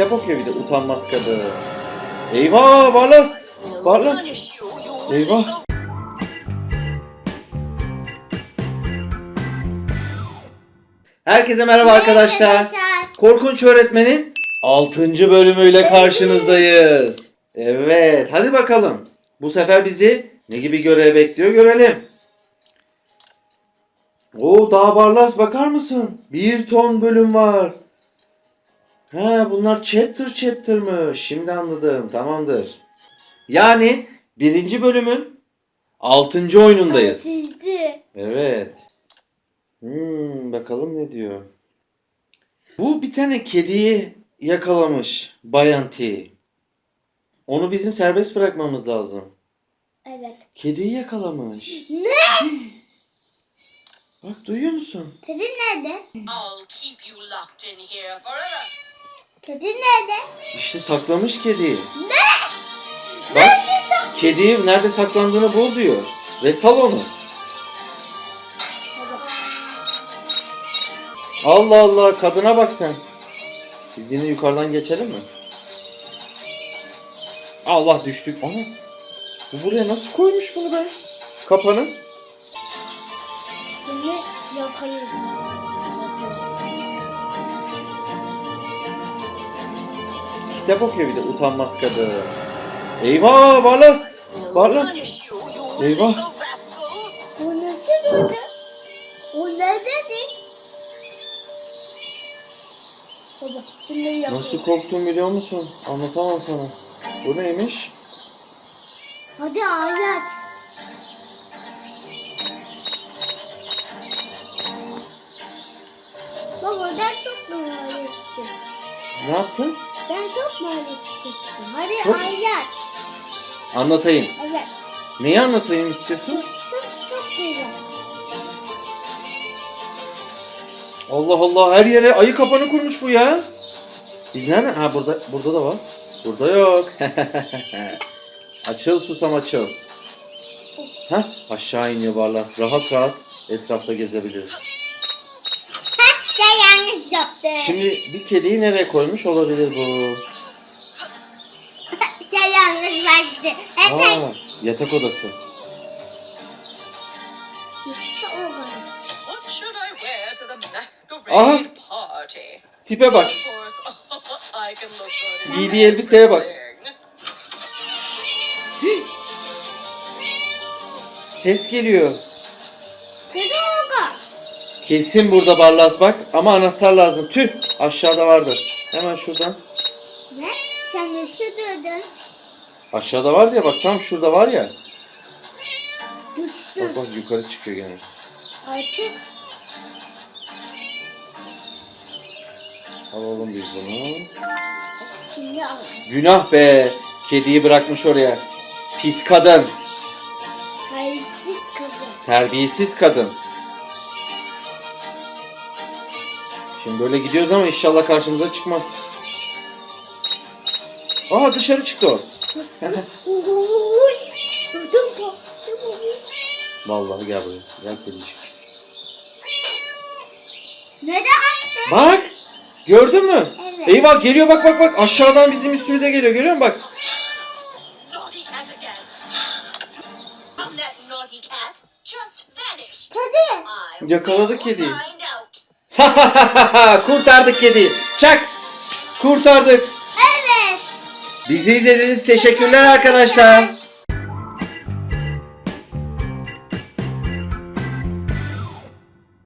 Kitap okuyor bir de utanmaz kadın. Eyvah Barlas. Barlas. Eyvah. Herkese merhaba arkadaşlar. Korkunç Öğretmen'in 6. bölümüyle karşınızdayız. Evet, hadi bakalım. Bu sefer bizi ne gibi görev bekliyor görelim. Oo daha Barlas bakar mısın? Bir ton bölüm var. He bunlar chapter chapter Şimdi anladım. Tamamdır. Yani birinci bölümün altıncı oyunundayız. Sizdi. Evet. Hmm, bakalım ne diyor. Bu bir tane kediyi yakalamış Bayan T. Onu bizim serbest bırakmamız lazım. Evet. Kediyi yakalamış. Ne? Bak duyuyor musun? Kedi nerede? I'll keep you locked in here forever. Kedi nerede? İşte saklamış kediyi. Ne? Bak Nasıl kediyi nerede saklandığını bul diyor. Ve sal onu. Allah Allah kadına bak sen. Biz yine yukarıdan geçelim mi? Allah düştük. Ama bu buraya nasıl koymuş bunu be? Kapanın. Seni yakarız. Kitap okuyor bir de utanmaz kadın. Eyvah Barlas. Barlas. Eyvah. O nasıl? O ne dedi? Baba şimdi. Nasıl korktum biliyor musun? Anlatamam sana. Bu neymiş? Hadi ayet. Baba ben çok merak ettim. Ne yaptın? Ben çok merak ettim. Hadi Çok- ayet. Anlatayım. Evet. Neyi anlatayım istiyorsun? Çok çok güzel. Allah Allah her yere ayı kapanı kurmuş bu ya. Biz nereden? Ha burada burada da var. Burada yok. açıl susam açıl. Ha aşağı iniyor Barlas. Rahat rahat etrafta gezebiliriz. Yaptın. Şimdi bir kediyi nereye koymuş olabilir bu? sen yanlış başladın. Evet. Aa, yatak odası. Aha. Tipe bak. Giydiği elbiseye bak. Ses geliyor. Kesin burada Barlas bak ama anahtar lazım. Tüh aşağıda vardır. Hemen şuradan. Ne? Sen de şu dedin. Aşağıda var ya bak tam şurada var ya. Düştü. Bak bak yukarı çıkıyor gene. Artık Alalım biz bunu. şimdi al. Günah be. Kediyi bırakmış oraya. Pis kadın. Hayırsız kızı. Terbiyesiz kadın. Şimdi böyle gidiyoruz ama inşallah karşımıza çıkmaz. Aa dışarı çıktı o. Vallahi gel buraya. Gel kedicik. Neden attın? Bak. Gördün mü? Evet. Eyvah geliyor bak bak bak. Aşağıdan bizim üstümüze geliyor. Görüyor musun bak. Kedi. Yakaladı kediyi. Kurtardık kediyi. Çak. Kurtardık. Evet. Bizi izlediğiniz teşekkürler arkadaşlar.